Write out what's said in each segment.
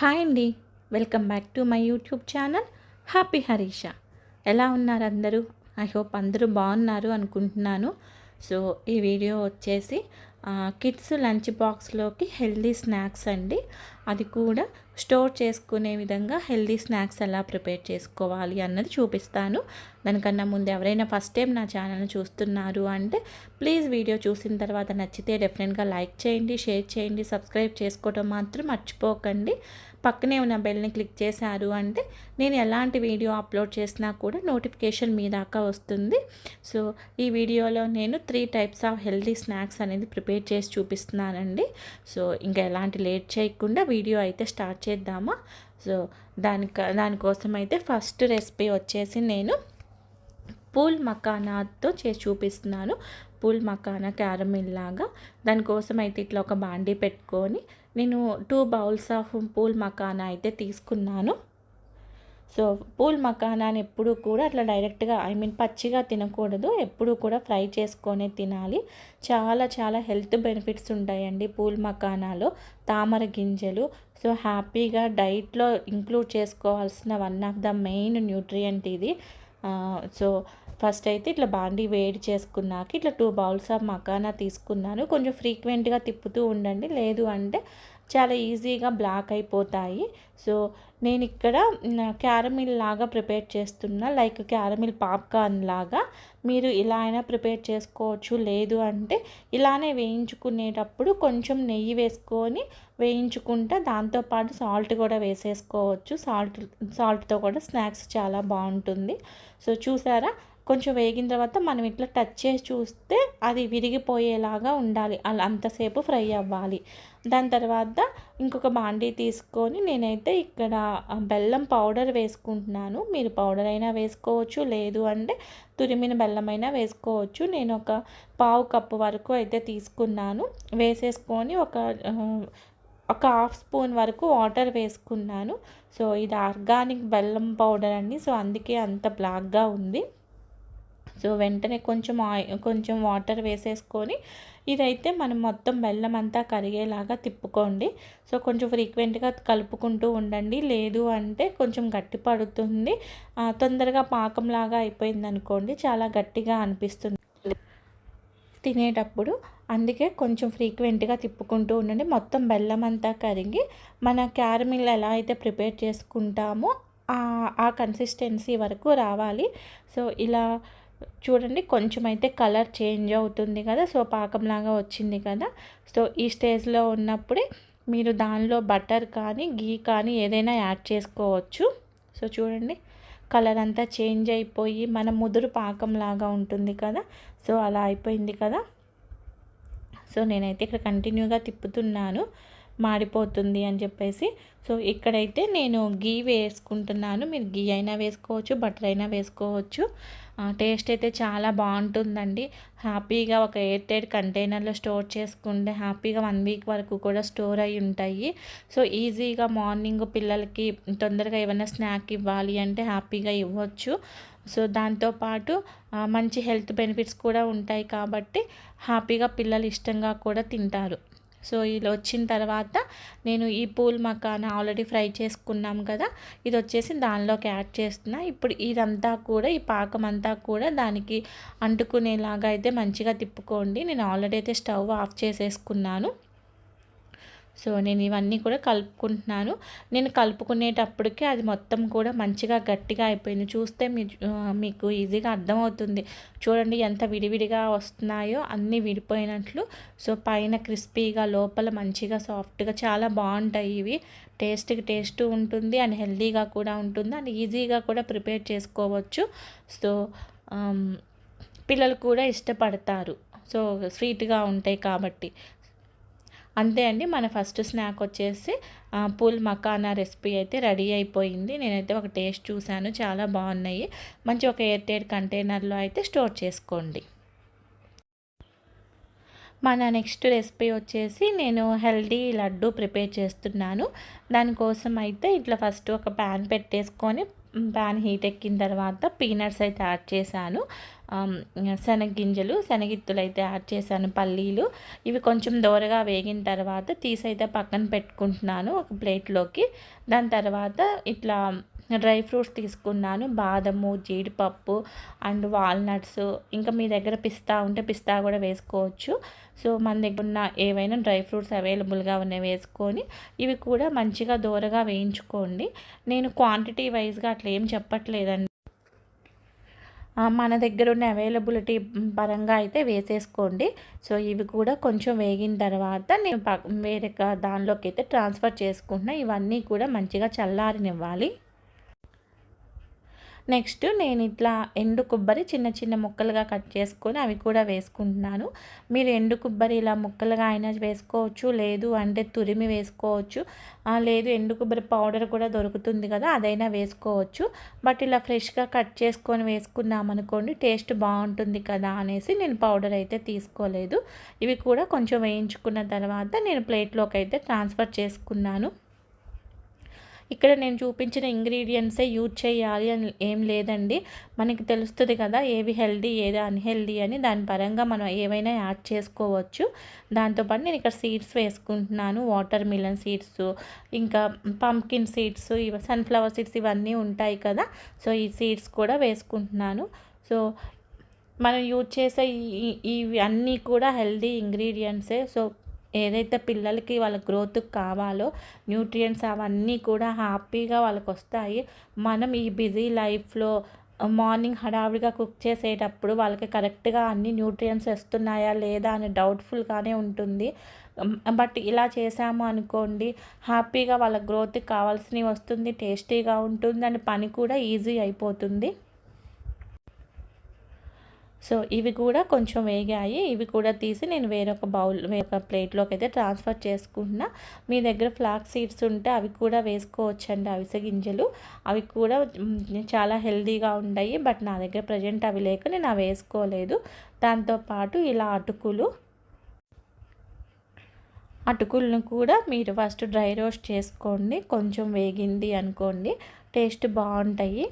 Hi అండి. Welcome back to my YouTube channel happy Harisha. ఎలా ఉన్నారు అందరూ? ఐ హోప్ అందరూ బాగున్నారు అనుకుంటున్నాను. సో ఈ వీడియో వచ్చేసి కిడ్స్ లంచ్ బాక్స్లోకి హెల్దీ స్నాక్స్ అండి. అది కూడా స్టోర్ చేసుకునే విధంగా హెల్దీ స్నాక్స్ ఎలా ప్రిపేర్ చేసుకోవాలి అన్నది చూపిస్తాను. దానికన్నా ముందు ఎవరైనా ఫస్ట్ టైం నా ఛానల్ని చూస్తున్నారు అంటే ప్లీజ్ వీడియో చూసిన తర్వాత నచ్చితే డెఫినెట్గా లైక్ చేయండి షేర్ చేయండి సబ్స్క్రైబ్ చేసుకోవడం మాత్రం మర్చిపోకండి. పక్కనే ఉన్న బెల్ని క్లిక్ చేశారు అంటే నేను ఎలాంటి వీడియో అప్లోడ్ చేసినా కూడా నోటిఫికేషన్ మీ దాకా వస్తుంది. సో ఈ వీడియోలో నేను three types of healthy snacks అనేది ప్రిపేర్ చేసి చూపిస్తున్నానండి. సో ఇంకా ఎలాంటి లేట్ చేయకుండా వీడియో అయితే స్టార్ట్ చేద్దామా? సో దానికి దానికోసం అయితే ఫస్ట్ రెసిపీ వచ్చేసి నేను పూల్ మకానాతో చేసి చూపిస్తున్నాను. పూల్ మకానా క్యారమిల్ లాగా. దానికోసం అయితే ఇట్లా ఒక బాండీ పెట్టుకొని నేను two bowls of phool makhana అయితే తీసుకున్నాను. సో పూల్ మకానాని ఎప్పుడు కూడా అట్లా డైరెక్ట్గా ఐ మీన్ పచ్చిగా తినకూడదు. ఎప్పుడు కూడా ఫ్రై చేసుకొని తినాలి. చాలా చాలా హెల్త్ బెనిఫిట్స్ ఉంటాయండి పూల్ మకానాలో తామర గింజలు. సో హ్యాపీగా డైట్లో ఇంక్లూడ్ చేసుకోవాల్సిన one of the main nutrient ఇది. సో ఫస్ట్ అయితే ఇట్లా బాండీ వేడి చేసుకున్నాక ఇట్లా టూ బౌల్స్ ఆఫ్ మకానా తీసుకున్నాను. కొంచెం ఫ్రీక్వెంట్గా తిప్పుతూ ఉండండి. లేదు అంటే చాలా ఈజీగా బ్లాక్ అయిపోతాయి. సో నేను ఇక్కడ క్యారమిల్ లాగా ప్రిపేర్ చేస్తున్నా. లైక్ క్యారమిల్ పాప్కార్న్ లాగా. మీరు ఇలా అయినా ప్రిపేర్ చేసుకోవచ్చు. లేదు అంటే ఇలానే వేయించుకునేటప్పుడు కొంచెం నెయ్యి వేసుకొని వేయించుకుంటే దాంతోపాటు సాల్ట్ కూడా వేసేసుకోవచ్చు. సాల్ట్ సాల్ట్తో కూడా స్నాక్స్ చాలా బాగుంటుంది. సో చూసారా? కొంచెం వేగిన తర్వాత మనం ఇట్లా టచ్ చేసి చూస్తే అది విరిగిపోయేలాగా ఉండాలి. అలా అంతసేపు ఫ్రై అవ్వాలి. దాని తర్వాత ఇంకొక బాండీ తీసుకొని నేనైతే ఇక్కడ బెల్లం పౌడర్ వేసుకుంటున్నాను. మీరు పౌడర్ అయినా వేసుకోవచ్చు లేదు అంటే తురిమిన బెల్లం అయినా వేసుకోవచ్చు. నేను ఒక పావు కప్పు వరకు అయితే తీసుకున్నాను. వేసేసుకొని ఒక ఒక హాఫ్ స్పూన్ వరకు వాటర్ వేసుకున్నాను. సో ఇది ఆర్గానిక్ బెల్లం పౌడర్ అండి. సో అందుకే అంత బ్లాక్గా ఉంది. సో వెంటనే కొంచెం ఆయిల్ కొంచెం వాటర్ వేసేసుకొని ఇదైతే మనం మొత్తం బెల్లం అంతా కరిగేలాగా తిప్పుకోండి. సో కొంచెం ఫ్రీక్వెంట్గా కలుపుకుంటూ ఉండండి. లేదు అంటే కొంచెం గట్టి పడుతుంది. తొందరగా పాకంలాగా అయిపోయింది అనుకోండి చాలా గట్టిగా అనిపిస్తుంది. తినేటప్పుడు అందుకే కొంచెం ఫ్రీక్వెంట్గా తిప్పుకుంటూ ఉండండి. మొత్తం బెల్లం అంతా కరిగి మన క్యారమిల్ ఎలా అయితే ప్రిపేర్ చేసుకుంటామో ఆ కన్సిస్టెన్సీ వరకు రావాలి. సో ఇలా చూడండి కొంచెం అయితే కలర్ చేంజ్ అవుతుంది కదా సో పాకంలాగా వచ్చింది కదా. సో ఈ స్టేజ్లో ఉన్నప్పుడే మీరు దానిలో బటర్ కానీ గీ కానీ ఏదైనా యాడ్ చేసుకోవచ్చు. సో చూడండి కలర్ అంతా చేంజ్ అయిపోయి మన ముదురు పాకంలాగా ఉంటుంది కదా. సో అలా అయిపోయింది కదా. సో నేనైతే ఇక్కడ కంటిన్యూగా తిప్పుతున్నాను మాడిపోతుంది అని చెప్పేసి. సో ఇక్కడైతే నేను గీ వేసుకుంటున్నాను. మీరు గీ అయినా వేసుకోవచ్చు బటర్ అయినా వేసుకోవచ్చు. టేస్ట్ అయితే చాలా బాగుంటుందండి. హ్యాపీగా ఒక ఎయిర్ టైట్ కంటైనర్లో స్టోర్ చేసుకుంటే హ్యాపీగా వన్ వీక్ వరకు కూడా స్టోర్ అయి ఉంటాయి. సో ఈజీగా మార్నింగ్ పిల్లలకి తొందరగా ఏమైనా స్నాక్ ఇవ్వాలి అంటే హ్యాపీగా ఇవ్వచ్చు. సో దాంతోపాటు మంచి హెల్త్ బెనిఫిట్స్ కూడా ఉంటాయి కాబట్టి హ్యాపీగా పిల్లలు ఇష్టంగా కూడా తింటారు. సో ఇలా వచ్చిన తర్వాత నేను ఈ పూల్ మకాన ఆల్రెడీ ఫ్రై చేసుకున్నాం కదా ఇది వచ్చేసి దానిలోకి యాడ్ చేస్తున్నా. ఇప్పుడు ఇదంతా కూడా ఈ పాకం అంతా కూడా దానికి అంటుకునేలాగా అయితే మంచిగా తిప్పుకోండి. నేను ఆల్రెడీ అయితే స్టవ్ ఆఫ్ చేసేసుకున్నాను. సో నేను ఇవన్నీ కూడా కలుపుకుంటున్నాను. నేను కలుపుకునేటప్పటికి అది మొత్తం కూడా మంచిగా గట్టిగా అయిపోయింది. చూస్తే మీకు ఈజీగా అర్థమవుతుంది. చూడండి ఎంత విడివిడిగా వస్తున్నాయో అన్నీ విడిపోయినట్లు. సో పైన క్రిస్పీగా లోపల మంచిగా సాఫ్ట్గా చాలా బాగుంటాయి ఇవి. టేస్ట్కి టేస్ట్ ఉంటుంది అండ్ హెల్దీగా కూడా ఉంటుంది అండ్ ఈజీగా కూడా ప్రిపేర్ చేసుకోవచ్చు. సో పిల్లలు కూడా ఇష్టపడతారు. సో స్వీట్గా ఉంటాయి కాబట్టి. అంతే అండి. మన ఫస్ట్ స్నాక్ వచ్చేసి పూల్ మకానా రెసిపీ అయితే రెడీ అయిపోయింది. నేనైతే ఒక టేస్ట్ చూశాను. చాలా బాగున్నాయి. మంచి ఒక ఎయిర్ టైర్ కంటైనర్లో అయితే స్టోర్ చేసుకోండి. మన నెక్స్ట్ రెసిపీ వచ్చేసి నేను హెల్దీ లడ్డు ప్రిపేర్ చేస్తున్నాను. దానికోసం అయితే ఇట్లా ఫస్ట్ ఒక ప్యాన్ పెట్టేసుకొని ప్యాన్ హీట్ ఎక్కిన తర్వాత పీనట్స్ అయితే యాడ్ చేశాను. శనగగింజలు శనగిత్తులు అయితే యాడ్ చేశాను పల్లీలు. ఇవి కొంచెం దోరగా వేగిన తర్వాత తీసి అయితే పక్కన పెట్టుకుంటున్నాను ఒక ప్లేట్లోకి. దాని తర్వాత ఇట్లా డ్రై ఫ్రూట్స్ తీసుకున్నాను బాదము జీడిపప్పు అండ్ వాల్నట్స్. ఇంకా మీ దగ్గర పిస్తా ఉంటే పిస్తా కూడా వేసుకోవచ్చు. సో మన దగ్గర ఉన్న ఏవైనా డ్రై ఫ్రూట్స్ అవైలబుల్గా ఉన్నాయి వేసుకొని ఇవి కూడా మంచిగా దూరగా వేయించుకోండి. నేను క్వాంటిటీ వైజ్గా అట్లా ఏం చెప్పట్లేదండి. మన దగ్గర ఉన్న అవైలబిలిటీ పరంగా అయితే వేసేసుకోండి. సో ఇవి కూడా కొంచెం వేగిన తర్వాత నేను వేరే దానిలోకి అయితే ట్రాన్స్ఫర్ చేసుకుంటున్నా. ఇవన్నీ కూడా మంచిగా చల్లారినివ్వాలి. నెక్స్ట్ నేను ఇట్లా ఎండు కొబ్బరి చిన్న చిన్న ముక్కలుగా కట్ చేసుకొని అవి కూడా వేసుకుంటున్నాను. మీరు ఎండు కొబ్బరి ఇలా ముక్కలుగా అయినా వేసుకోవచ్చు లేదు అంటే తురిమి వేసుకోవచ్చు. లేదు ఎండు కొబ్బరి పౌడర్ కూడా దొరుకుతుంది కదా అదైనా వేసుకోవచ్చు. బట్ ఇలా ఫ్రెష్గా కట్ చేసుకొని వేసుకున్నామనుకోండి టేస్ట్ బాగుంటుంది కదా అనేసి నేను పౌడర్ అయితే తీసుకోలేదు. ఇవి కూడా కొంచెం వేయించుకున్న తర్వాత నేను ప్లేట్లోకి అయితే ట్రాన్స్ఫర్ చేసుకున్నాను. ఇక్కడ నేను చూపించిన ఇంగ్రీడియంట్సే యూజ్ చేయాలి అని ఏం లేదండి. మనకి తెలుస్తుంది కదా ఏవి హెల్దీ ఏది అన్హెల్దీ అని. దాని పరంగా మనం ఏవైనా యాడ్ చేసుకోవచ్చు. దాంతోపాటు నేను ఇక్కడ సీడ్స్ వేసుకుంటున్నాను. వాటర్ మిలన్ సీడ్స్ ఇంకా పంకిన్ సీడ్స్ ఇవి సన్ఫ్లవర్ సీడ్స్ ఇవన్నీ ఉంటాయి కదా. సో ఈ సీడ్స్ కూడా వేసుకుంటున్నాను. సో మనం యూజ్ చేసే ఇవి అన్నీ కూడా హెల్దీ ఇంగ్రీడియంట్సే. సో ఏదైతే పిల్లలకి వాళ్ళ గ్రోత్కి కావాలో న్యూట్రియంట్స్ అవన్నీ కూడా హ్యాపీగా వాళ్ళకి వస్తాయి మనం ఈ బిజీ లైఫ్లో మార్నింగ్ హడావిడిగా కుక్ చేసేటప్పుడు వాళ్ళకి కరెక్ట్గా అన్ని న్యూట్రియంట్స్ వస్తున్నాయా లేదా అని డౌట్ఫుల్గానే ఉంటుంది. బట్ ఇలా చేసాము అనుకోండి హ్యాపీగా వాళ్ళ గ్రోత్కి కావాల్సినవి వస్తుంది టేస్టీగా ఉంటుంది అండ్ పని కూడా ఈజీ అయిపోతుంది. సో ఇవి కూడా కొంచెం వేగాయి. ఇవి కూడా తీసి నేను వేరొక బౌల్ వేరొక ప్లేట్లోకి అయితే ట్రాన్స్ఫర్ చేసుకుంటున్నా. మీ దగ్గర ఫ్లాక్ సీడ్స్ ఉంటే అవి కూడా వేసుకోవచ్చండి అవిసె గింజలు. అవి కూడా చాలా హెల్దీగా ఉంటాయి బట్ నా దగ్గర ప్రజెంట్ అవి లేక నేను అవి వేసుకోలేదు. దాంతోపాటు ఇలా అటుకులు. అటుకులను కూడా మీరు ఫస్ట్ డ్రై రోస్ట్ చేసుకోండి. కొంచెం వేగింది అనుకోండి. టేస్ట్ బాగుంటాయి.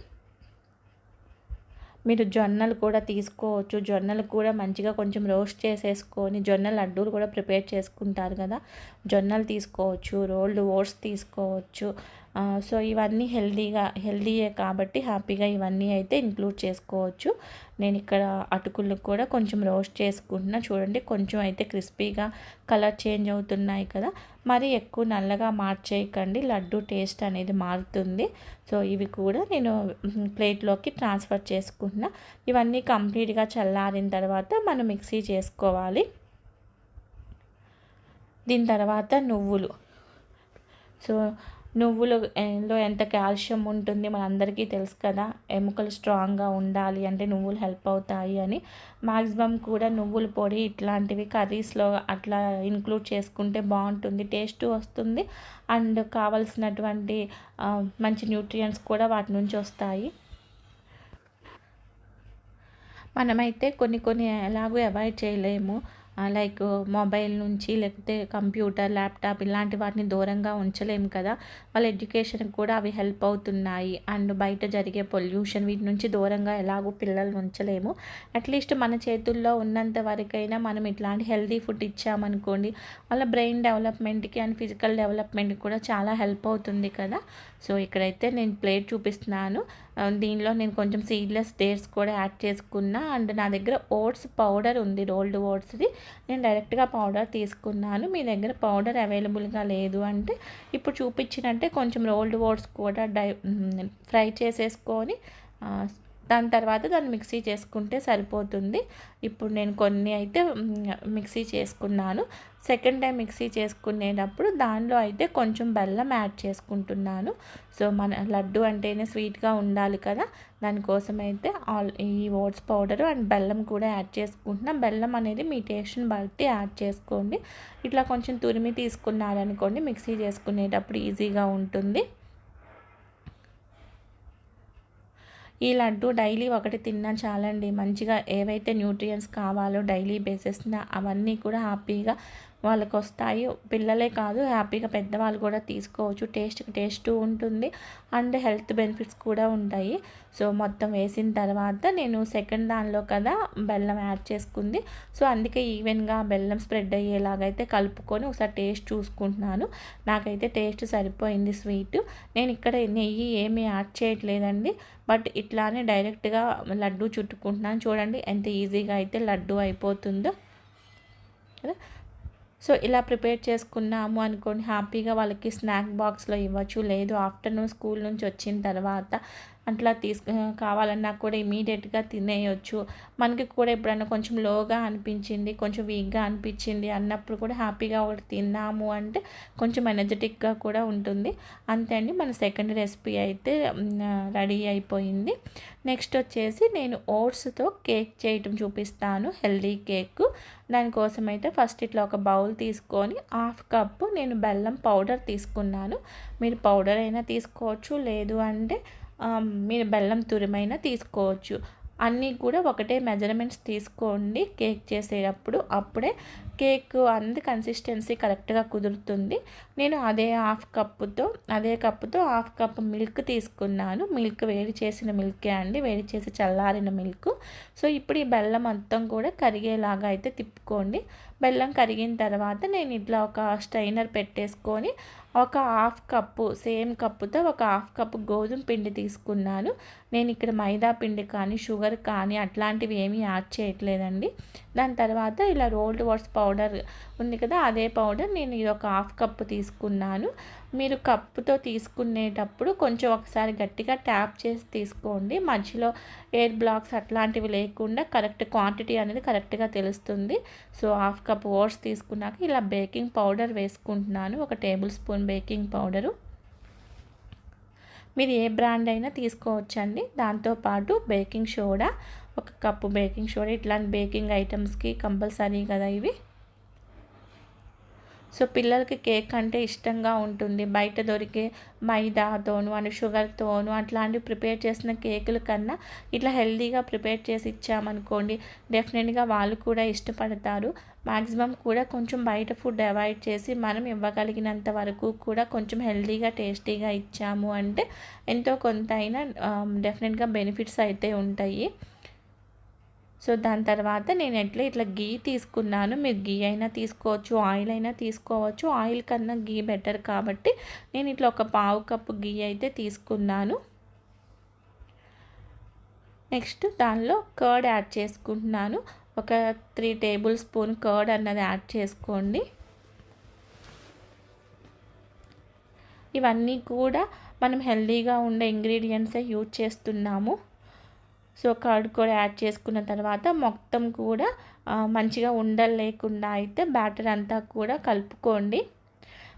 మీరు జొన్నలు కూడా తీసుకోవచ్చు. జొన్నలు కూడా మంచిగా కొంచెం రోస్ట్ చేసేసుకొని జొన్న లడ్డూలు కూడా ప్రిపేర్ చేసుకుంటారు కదా. జొన్నలు తీసుకోవచ్చు రోల్డ్ ఓట్స్ తీసుకోవచ్చు. సో ఇవన్నీ హెల్దీగా హెల్దీయే కాబట్టి హ్యాపీగా ఇవన్నీ అయితే ఇంక్లూడ్ చేసుకోవచ్చు. నేను ఇక్కడ అటుకులు కూడా కొంచెం రోస్ట్ చేసుకుంటున్నా. చూడండి కొంచెం అయితే క్రిస్పీగా కలర్ చేంజ్ అవుతున్నాయి కదా. మరి ఎక్కువ నల్లగా మార్చేయకండి. లడ్డు టేస్ట్ అనేది మారుతుంది. సో ఇవి కూడా నేను ప్లేట్లోకి ట్రాన్స్ఫర్ చేసుకుంటున్నా. ఇవన్నీ కంప్లీట్గా చల్లారిన తర్వాత మనం మిక్సీ చేసుకోవాలి. దీని తర్వాత నువ్వులు. సో నువ్వులలో ఎంత కాల్షియం ఉంటుంది మనందరికీ తెలుసు కదా. ఎముకలు స్ట్రాంగ్గా ఉండాలి అంటే నువ్వులు హెల్ప్ అవుతాయి అని. మ్యాక్సిమం కూడా నువ్వుల పొడి ఇట్లాంటివి కర్రీస్లో అట్లా ఇంక్లూడ్ చేసుకుంటే బాగుంటుంది టేస్ట్ వస్తుంది. అండ్ కావలసినటువంటి మంచి న్యూట్రియంట్స్ కూడా వాటి నుంచి వస్తాయి. మనమైతే కొన్ని కొన్ని ఎలాగో అవాయిడ్ చేయలేము. లైక్ మొబైల్ నుంచి లేకపోతే కంప్యూటర్ ల్యాప్టాప్ ఇలాంటి వాటిని దూరంగా ఉంచలేము కదా. వాళ్ళ ఎడ్యుకేషన్కి కూడా అవి హెల్ప్ అవుతున్నాయి. అండ్ బయట జరిగే పొల్యూషన్ వీటి నుంచి దూరంగా ఎలాగో పిల్లల్ని ఉంచలేము. అట్లీస్ట్ మన చేతుల్లో ఉన్నంత వరకైనా మనం ఇట్లాంటి హెల్దీ ఫుడ్ ఇచ్చామనుకోండి వాళ్ళ బ్రెయిన్ డెవలప్మెంట్కి అండ్ ఫిజికల్ డెవలప్మెంట్కి కూడా చాలా హెల్ప్ అవుతుంది కదా. సో ఇక్కడైతే నేను ప్లేట్ చూపిస్తున్నాను. దీనిలో నేను కొంచెం సీడ్లెస్ డేట్స్ కూడా యాడ్ చేసుకున్నా. అండ్ నా దగ్గర ఓట్స్ పౌడర్ ఉంది రోల్డ్ ఓట్స్ది. నేను డైరెక్ట్గా పౌడర్ తీసుకున్నాను. మీ దగ్గర పౌడర్ అవైలబుల్గా లేదు అంటే ఇప్పుడు చూపించినట్టే కొంచెం రోల్డ్ ఓట్స్ కూడా డై ఫ్రై చేసేసుకొని దాని తర్వాత దాన్ని మిక్సీ చేసుకుంటే సరిపోతుంది. ఇప్పుడు నేను కొన్ని అయితే మిక్సీ చేసుకున్నాను. సెకండ్ టైం మిక్సీ చేసుకునేటప్పుడు దానిలో అయితే కొంచెం బెల్లం యాడ్ చేసుకుంటున్నాను. సో మన లడ్డు అంటేనే స్వీట్గా ఉండాలి కదా. దానికోసం అయితే ఆల్ ఈ ఓట్స్ పౌడర్ అండ్ బెల్లం కూడా యాడ్ చేసుకుంటున్నాం. బెల్లం అనేది మీ టేస్ట్ని బట్టి యాడ్ చేసుకోండి. ఇట్లా కొంచెం తురిమి తీసుకున్నారనుకోండి మిక్సీ చేసుకునేటప్పుడు ఈజీగా ఉంటుంది. ఈ లడ్డు డైలీ ఒకటి తిన్నా చాలండి. మంచిగా ఏవైతే న్యూట్రియంట్స్ కావాలో డైలీ బేసిస్న అవన్నీ కూడా హ్యాపీగా వాళ్ళకి వస్తాయి పిల్లలే కాదు హ్యాపీగా పెద్దవాళ్ళు కూడా తీసుకోవచ్చు. టేస్ట్కి టేస్ట్ ఉంటుంది. అండ్ హెల్త్ బెనిఫిట్స్ కూడా ఉంటాయి. సో మొత్తం వేసిన తర్వాత నేను సెకండ్ దానిలో కదా బెల్లం యాడ్ చేసుకుంది. సో అందుకే ఈవెన్గా బెల్లం స్ప్రెడ్ అయ్యేలాగైతే కలుపుకొని ఒకసారి టేస్ట్ చూసుకుంటున్నాను. నాకైతే టేస్ట్ సరిపోయింది స్వీట్. నేను ఇక్కడ నెయ్యి ఏమీ యాడ్ చేయట్లేదండి. బట్ ఇట్లానే డైరెక్ట్గా లడ్డు చుట్టుకుంటున్నాను. చూడండి ఎంత ఈజీగా అయితే లడ్డు అయిపోతుందో. సో ఇలా ప్రిపేర్ చేసుకున్నాము అనుకోండి హ్యాపీగా వాళ్ళకి స్నాక్ బాక్స్లో ఇవ్వచ్చు. లేదు ఆఫ్టర్నూన్ స్కూల్ నుంచి వచ్చిన తర్వాత అట్లా తీసుకు కావాలన్నా కూడా ఇమీడియట్గా తినేయచ్చు. మనకి కూడా ఎప్పుడైనా కొంచెం లోగా అనిపించింది కొంచెం వీక్గా అనిపించింది అన్నప్పుడు కూడా హ్యాపీగా ఒకటి తిన్నాము అంటే కొంచెం ఎనర్జెటిక్గా కూడా ఉంటుంది. అంతే అండి. మన సెకండ్ రెసిపీ అయితే రెడీ అయిపోయింది. నెక్స్ట్ వచ్చేసి నేను ఓట్స్తో కేక్ చేయటం చూపిస్తాను హెల్దీ కేక్. దానికోసం అయితే ఫస్ట్ ఇట్లా ఒక బౌల్ తీసుకొని హాఫ్ కప్పు నేను బెల్లం పౌడర్ తీసుకున్నాను. మీరు పౌడర్ అయినా తీసుకోవచ్చు లేదు అంటే మీరు బెల్లం తురిమైనా తీసుకోవచ్చు. అన్నీ కూడా ఒకటే మెజర్మెంట్స్ తీసుకోండి. కేక్ చేసేటప్పుడు అప్పుడే కేక్ అంది కన్సిస్టెన్సీ కరెక్ట్గా కుదురుతుంది. నేను అదే హాఫ్ కప్పుతో అదే కప్పుతో హాఫ్ కప్ మిల్క్ తీసుకున్నాను. మిల్క్ వేడి చేసిన మిల్కే అండి. వేడి చేసి చల్లారిన మిల్క్ సో ఇప్పుడు ఈ బెల్లం మొత్తం కూడా కరిగేలాగా అయితే తిప్పుకోండి. బెల్లం కరిగిన తర్వాత నేను ఇట్లా ఒక స్ట్రైనర్ పెట్టేసుకొని ఒక హాఫ్ కప్పు సేమ్ కప్పుతో ఒక హాఫ్ కప్పు గోధుమ పిండి తీసుకున్నాను. నేను ఇక్కడ మైదా పిండి కానీ షుగర్ కానీ అట్లాంటివి ఏమీ యాడ్ చేయట్లేదండి. దాని తర్వాత ఇలా రోల్డ్ వాట్స్ పౌడర్ పౌడర్ ఉంది కదా అదే పౌడర్ నేను ఇది ఒక హాఫ్ కప్పు తీసుకున్నాను. మీరు కప్పుతో తీసుకునేటప్పుడు కొంచెం ఒకసారి గట్టిగా ట్యాప్ చేసి తీసుకోండి. మధ్యలో ఎయిర్ బ్లాక్స్ అట్లాంటివి లేకుండా కరెక్ట్ క్వాంటిటీ అనేది కరెక్ట్గా తెలుస్తుంది. సో హాఫ్ కప్ ఓట్స్ తీసుకున్నాక ఇలా బేకింగ్ పౌడర్ వేసుకుంటున్నాను. ఒక టేబుల్ స్పూన్ బేకింగ్ పౌడరు. మీరు ఏ బ్రాండ్ అయినా తీసుకోవచ్చండి. దాంతోపాటు బేకింగ్ సోడా ఒక కప్పు బేకింగ్ సోడా. ఇట్లాంటి బేకింగ్ ఐటమ్స్కి కంపల్సరీ కదా ఇవి. సో పిల్లలకి కేక్ అంటే ఇష్టంగా ఉంటుంది. బయట దొరికే మైదాతోను అండ్ షుగర్తోను అట్లాంటివి ప్రిపేర్ చేసిన కేకుల కన్నా ఇట్లా హెల్తీగా ప్రిపేర్ చేసి ఇచ్చామనుకోండి డెఫినెట్గా వాళ్ళు కూడా ఇష్టపడతారు. మ్యాక్సిమం కూడా కొంచెం బయట ఫుడ్ అవాయిడ్ చేసి మనం ఇవ్వగలిగినంత వరకు కూడా కొంచెం హెల్తీగా టేస్టీగా ఇచ్చాము అంటే ఎంతో కొంత అయినా డెఫినెట్గా బెనిఫిట్స్ అయితే ఉంటాయి. సో దాని తర్వాత నేను ఎట్లా ఇట్లా గీ తీసుకున్నాను. మీరు గీ అయినా తీసుకోవచ్చు ఆయిల్ అయినా తీసుకోవచ్చు. ఆయిల్ కన్నా గీ బెటర్ కాబట్టి నేను ఇట్లా ఒక పావు కప్పు గీ అయితే తీసుకున్నాను. నెక్స్ట్ దానిలో కర్డ్ యాడ్ చేసుకుంటున్నాను. ఒక త్రీ టేబుల్ స్పూన్ కర్డ్ అన్నది యాడ్ చేసుకోండి. ఇవన్నీ కూడా మనం హెల్తీగా ఉండే ఇంగ్రీడియంట్సే యూజ్ చేస్తున్నాము. సో కర్డ్ కూడా యాడ్ చేసుకున్న తర్వాత మొత్తం కూడా మంచిగా ఉండలు లేకుండా అయితే బ్యాటర్ అంతా కూడా కలుపుకోండి.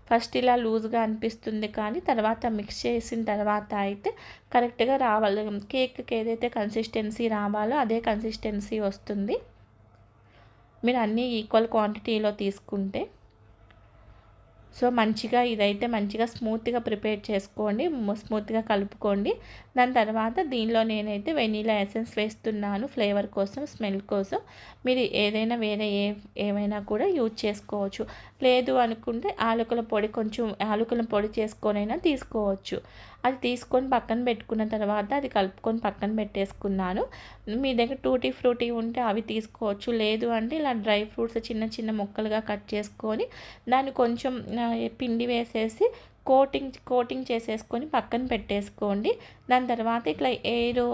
ఫస్ట్ ఇలా లూజ్గా అనిపిస్తుంది కానీ తర్వాత మిక్స్ చేసిన తర్వాత అయితే కరెక్ట్గా రావాలి. కేక్కి ఏదైతే కన్సిస్టెన్సీ రావాలో అదే కన్సిస్టెన్సీ వస్తుంది. మీరు అన్నీ ఈక్వల్ క్వాంటిటీలో తీసుకుంటే. సో మంచిగా ఇదైతే మంచిగా స్మూత్గా ప్రిపేర్ చేసుకోండి. స్మూత్గా కలుపుకోండి. దాని తర్వాత దీనిలో నేనైతే వెనీలా ఎసెన్స్ వేస్తున్నాను ఫ్లేవర్ కోసం స్మెల్ కోసం. మీరు ఏదైనా వేరే ఏ ఏమైనా కూడా యూజ్ చేసుకోవచ్చు. లేదు అనుకుంటే ఆలుకల పొడి కొంచెం ఆలుకల పొడి చేసుకొనైనా తీసుకోవచ్చు. అది తీసుకొని పక్కన పెట్టుకున్న తర్వాత అది కలుపుకొని పక్కన పెట్టేసుకున్నాను. మీ దగ్గర టూటీ ఫ్రూటీ ఉంటే అవి తీసుకోవచ్చు. లేదు అంటే ఇలా డ్రై ఫ్రూట్స్ చిన్న చిన్న ముక్కలుగా కట్ చేసుకొని దాన్ని కొంచెం పిండి వేసేసి కోటింగ్ కోటింగ్ చేసేసుకొని పక్కన పెట్టేసుకోండి. దాని తర్వాత ఇట్లా ఏరు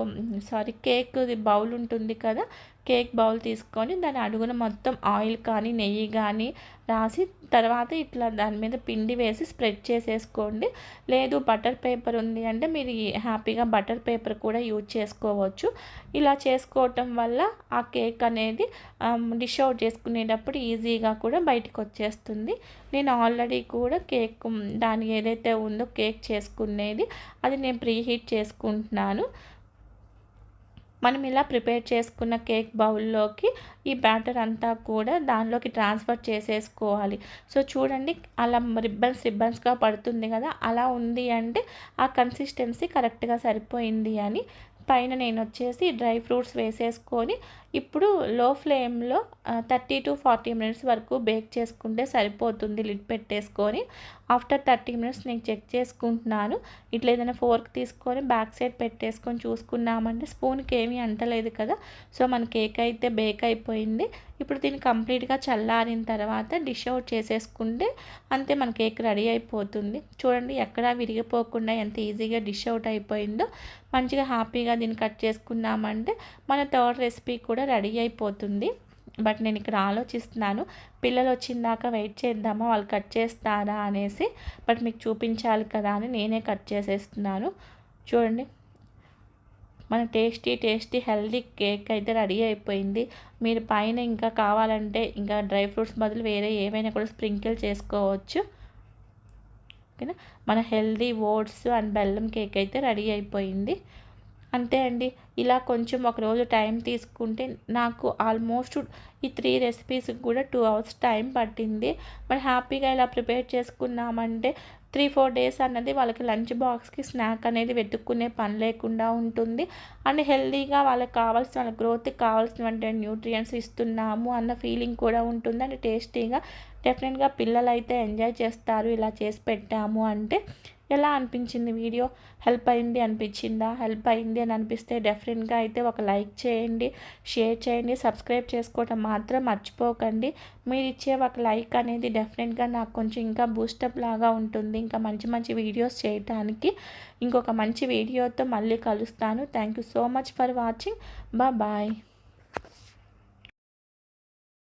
సారీ కేక్ బౌల్ ఉంటుంది కదా కేక్ బౌల్ తీసుకొని దాని అడుగున మొత్తం ఆయిల్ కానీ నెయ్యి కానీ రాసి తర్వాత ఇట్లా దాని మీద పిండి వేసి స్ప్రెడ్ చేసేసుకోండి. లేదు బటర్ పేపర్ ఉంది అంటే మీరు హ్యాపీగా బటర్ పేపర్ కూడా యూజ్ చేసుకోవచ్చు. ఇలా చేసుకోవటం వల్ల ఆ కేక్ అనేది డిష్ అవుట్ చేసుకునేటప్పుడు ఈజీగా కూడా బయటకు వచ్చేస్తుంది. నేను ఆల్రెడీ కూడా కేక్ దాని ఏదైతే ఉందో కేక్ చేసుకునేది అది నేను ప్రీహీట్ చేసుకుంటున్నాను. మనం ఇలా ప్రిపేర్ చేసుకున్న కేక్ బౌల్లోకి ఈ బ్యాటర్ అంతా కూడా దానిలోకి ట్రాన్స్ఫర్ చేసేసుకోవాలి. సో చూడండి అలా రిబ్బన్స్ రిబ్బన్స్గా పడుతుంది కదా అలా ఉంది అంటే ఆ కన్సిస్టెన్సీ కరెక్ట్గా సరిపోయింది అని. పైన నేను వచ్చేసి డ్రై ఫ్రూట్స్ వేసేసుకొని ఇప్పుడు లో ఫ్లేమ్లో థర్టీ టు ఫార్టీ మినిట్స్ వరకు బేక్ చేసుకుంటే సరిపోతుంది లిడ్ పెట్టేసుకొని. ఆఫ్టర్ థర్టీ మినిట్స్ నేను చెక్ చేసుకుంటున్నాను. ఇట్లా ఏదైనా ఫోర్క్ తీసుకొని బ్యాక్ సైడ్ పెట్టేసుకొని చూసుకున్నామంటే స్పూన్కి ఏమీ అంటలేదు కదా. సో మన కేక్ అయితే బేక్ అయిపోయింది. ఇప్పుడు దీన్ని కంప్లీట్గా చల్లారిన తర్వాత డిష్ అవుట్ చేసేసుకుంటే అంతే మన కేక్ రెడీ అయిపోతుంది. చూడండి ఎక్కడా విరిగిపోకుండా ఎంత ఈజీగా డిష్ అవుట్ అయిపోయిందో. మంచిగా హ్యాపీగా దీన్ని కట్ చేసుకున్నామంటే మన థర్డ్ రెసిపీ కూడా రెడీ అయిపోతుంది. బట్ నేను ఇక్కడ ఆలోచిస్తున్నాను పిల్లలు వచ్చిందాక వెయిట్ చేద్దామా వాళ్ళు కట్ చేస్తారా అనేసి. బట్ మీకు చూపించాలి కదా అని నేనే కట్ చేసేస్తున్నాను. చూడండి. మన టేస్టీ టేస్టీ హెల్దీ కేక్ అయితే రెడీ అయిపోయింది. మీరు పైన ఇంకా కావాలంటే ఇంకా డ్రై ఫ్రూట్స్ బదులు వేరే ఏమైనా కూడా స్ప్రింకిల్ చేసుకోవచ్చు. ఓకేనా? మన హెల్దీ ఓట్స్ అండ్ బెల్లం కేక్ అయితే రెడీ అయిపోయింది. అంతే అండి. ఇలా కొంచెం ఒక రోజు టైం తీసుకుంటే నాకు ఆల్మోస్ట్ ఈ త్రీ రెసిపీస్కి కూడా టూ అవర్స్ టైం పట్టింది. మరి హ్యాపీగా ఇలా ప్రిపేర్ చేసుకున్నామంటే త్రీ ఫోర్ డేస్ అన్నది వాళ్ళకి లంచ్ బాక్స్కి స్నాక్ అనేది వెతుక్కునే పని లేకుండా ఉంటుంది. అండ్ హెల్దీగా వాళ్ళకి కావాల్సిన వాళ్ళ గ్రోత్కి కావాల్సినటువంటి న్యూట్రియంట్స్ ఇస్తున్నాము అన్న ఫీలింగ్ కూడా ఉంటుంది. అండ్ టేస్టీగా డెఫినెట్గా పిల్లలు అయితే ఎంజాయ్ చేస్తారు ఇలా చేసి పెట్టాము అంటే. ఎలా అనిపించింది వీడియో? హెల్ప్ అయింది అనిపించిందా? హెల్ప్ అయింది అని అనిపిస్తే డెఫినెట్గా అయితే ఒక లైక్ చేయండి షేర్ చేయండి సబ్స్క్రైబ్ చేసుకోవటం మాత్రం మర్చిపోకండి. మీరు ఇచ్చే ఒక లైక్ అనేది డెఫినెట్గా నాకు కొంచెం ఇంకా బూస్టప్ లాగా ఉంటుంది. ఇంకా మంచి మంచి వీడియోస్ చేయడానికి ఇంకొక మంచి వీడియోతో మళ్ళీ కలుస్తాను. Thank you so much for watching. Bye.